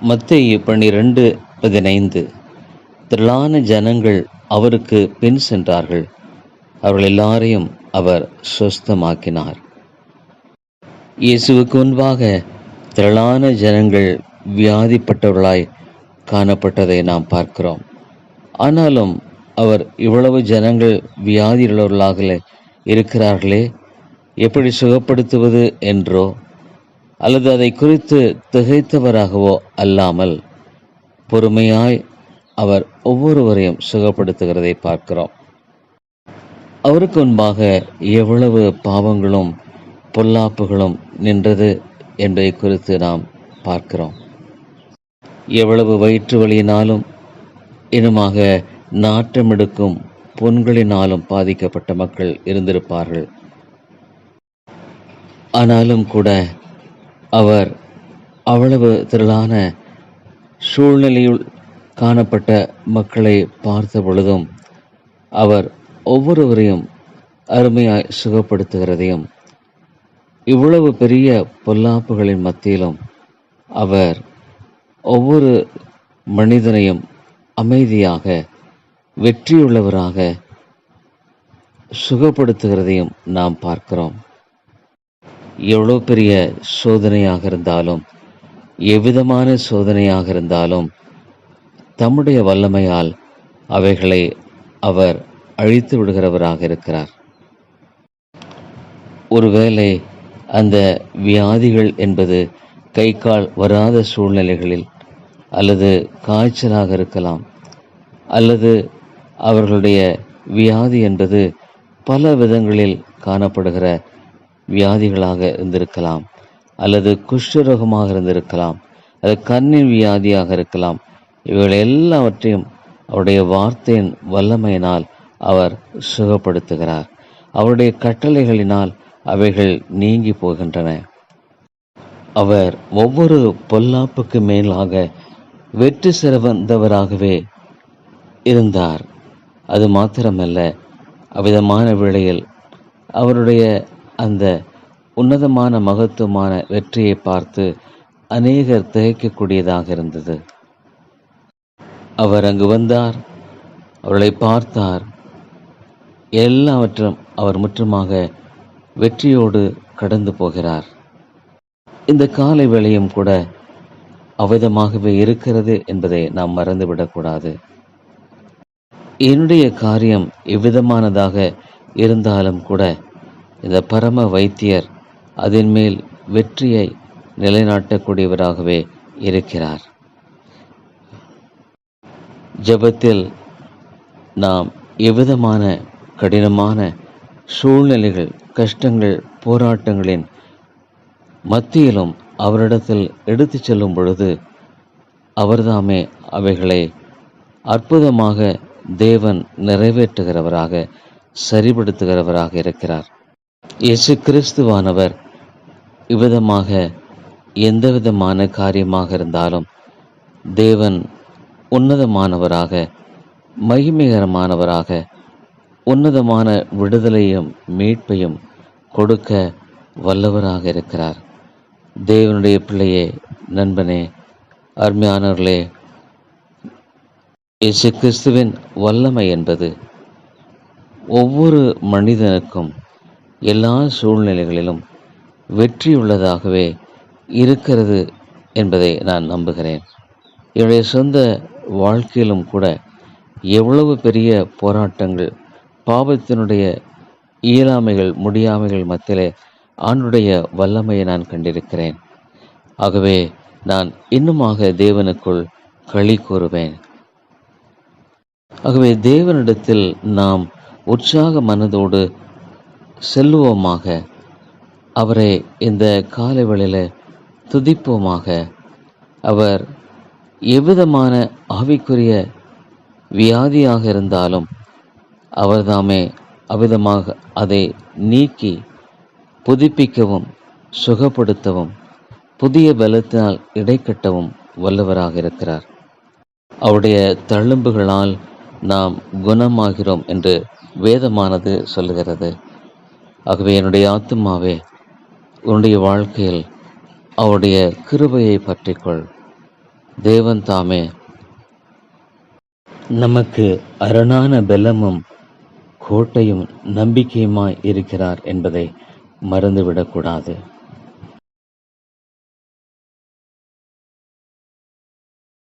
மத்திய பன்னிரண்டு பதினைந்து. திரளான ஜனங்கள் அவருக்கு பின் சென்றார்கள். அவர்கள் எல்லாரையும் அவர் சுஸ்தமாக்கினார் இயேசுவுக்கு முன்பாக திரளான ஜனங்கள் வியாதிப்பட்டவர்களாய் காணப்பட்டதை நாம் பார்க்கிறோம். ஆனாலும் அவர் இவ்வளவு ஜனங்கள் வியாதியுள்ளவர்களாக இருக்கிறார்களே எப்படி சுகப்படுத்துவது என்றோ அல்லது அதை குறித்து திகைத்தவராகவோ அல்லாமல் பொறுமையாய் அவர் ஒவ்வொருவரையும் சுகப்படுத்துகிறதை பார்க்கிறோம். அவருக்கு முன்பாக எவ்வளவு பாவங்களும் பொல்லாப்புகளும் நின்றது என்பதை குறித்து நாம் பார்க்கிறோம். எவ்வளவு வயிற்று வலியினாலும் இனமாக நாற்றமெடுக்கும் புண்களினாலும் பாதிக்கப்பட்ட மக்கள் இருந்திருப்பார்கள். ஆனாலும் கூட அவர் அவ்வளவு திரளான சூழ்நிலையுள் காணப்பட்ட மக்களை பார்த்த பொழுதும் அவர் ஒவ்வொருவரையும் அருமையாய் சுகப்படுத்துகிறதையும் இவ்வளவு பெரிய பொல்லாப்புகளின் மத்தியிலும் அவர் ஒவ்வொரு மனிதனையும் அமைதியாக வெற்றியுள்ளவராக சுகப்படுத்துகிறதையும் நாம் பார்க்கிறோம். எவ்வளோ பெரிய சோதனையாக இருந்தாலும் எவ்விதமான சோதனையாக இருந்தாலும் தம்முடைய வல்லமையால் அவைகளை அவர் அழித்து விடுகிறவராக இருக்கிறார். ஒருவேளை அந்த வியாதிகள் என்பது கை கால் வராத சூழ்நிலைகளில் அல்லது காய்ச்சலாக இருக்கலாம் அல்லது அவர்களுடைய வியாதி என்பது பல விதங்களில் காணப்படுகிற வியாதிகளாக இருந்திருக்கலாம் அல்லது குஷ்டரோகமாக இருந்திருக்கலாம் அது கண்ணின் வியாதியாக இருக்கலாம். இவைகள் எல்லாவற்றையும் அவருடைய வார்த்தையின் வல்லமையினால் அவர் சுகப்படுத்துகிறார். அவருடைய கட்டளைகளினால் அவைகள் நீங்கி போகின்றன. அவர் ஒவ்வொரு பொல்லாப்புக்கு மேலாக வெற்றி சிறந்தவராகவே இருந்தார். அது மாத்திரமல்ல அவ்விதமான வேளையில் அவருடைய அந்த உன்னதமான மகத்துவமான வெற்றியை பார்த்து அநேகர் திகைக்கக்கூடியதாக இருந்தது. அவர் அங்கு வந்தார் அவர்களை பார்த்தார். எல்லாவற்றும் அவர் முற்றுமாக வெற்றியோடு கடந்து போகிறார். இந்த காலை வேளையும் கூட அவ்விதமாகவே இருக்கிறது என்பதை நாம் மறந்துவிடக்கூடாது. என்னுடைய காரியம் எவ்விதமானதாக இருந்தாலும் கூட இந்த பரம வைத்தியர் அதன் மேல் வெற்றியை நிலைநாட்டக்கூடியவராகவே இருக்கிறார். ஜெபத்தில் நாம் எவ்விதமான கடினமான சூழ்நிலைகள் கஷ்டங்கள் போராட்டங்களின் மத்தியிலும் அவரிடத்தில் எடுத்துச் செல்லும் பொழுது அவர்தாமே அவைகளை அற்புதமாக தேவன் நிறைவேற்றுகிறவராக சரிபடுத்துகிறவராக இருக்கிறார். இயேசு கிறிஸ்துவானவர் இவ்விதமாக எந்த விதமான காரியமாக இருந்தாலும் தேவன் உன்னதமானவராக மகிமைகரமானவராக உன்னதமான விடுதலையும் மீட்பையும் கொடுக்க வல்லவராக இருக்கிறார். தேவனுடைய பிள்ளையே நண்பனே அருமையானவர்களே இயேசு கிறிஸ்துவின் வல்லமை என்பது ஒவ்வொரு மனிதனுக்கும் எல்லா சூழ்நிலைகளிலும் வெற்றியுள்ளதாகவே இருக்கிறது என்பதை நான் நம்புகிறேன். என்னுடைய சொந்த வாழ்க்கையிலும் கூட எவ்வளவு பெரிய போராட்டங்கள் பாவத்தினுடைய இயலாமைகள் முடியாமைகள் மத்தியிலே ஆண்டுடைய வல்லமையை நான் கண்டிருக்கிறேன். ஆகவே நான் இன்னுமாக தேவனுக்குள் களி கூறுவேன். ஆகவே தேவனிடத்தில் நாம் உற்சாக மனதோடு செல்லுவோமாக. அவரை இந்த காலை வேளையில் துதிப்போமாக. அவர் எவ்விதமான ஆவிக்குரிய வியாதியாக இருந்தாலும் அவர்தாமே அவ்விதமாக அதை நீக்கி புதுப்பிக்கவும் சுகப்படுத்தவும் புதிய பலத்தினால் இடைக்கட்டவும் வல்லவராக இருக்கிறார். அவருடைய தழும்புகளால் நாம் குணமாகிறோம் என்று வேதமானது சொல்லுகிறது. ஆகவே என்னுடைய ஆத்துமாவே உன்னுடைய வாழ்க்கையில் அவருடைய கிருபையை பற்றிக்கொள். தேவன் தாமே. நமக்கு அரணான பலமும் கோட்டையும் நம்பிக்கையுமாய் இருக்கிறார் என்பதை மறந்துவிடக்கூடாது.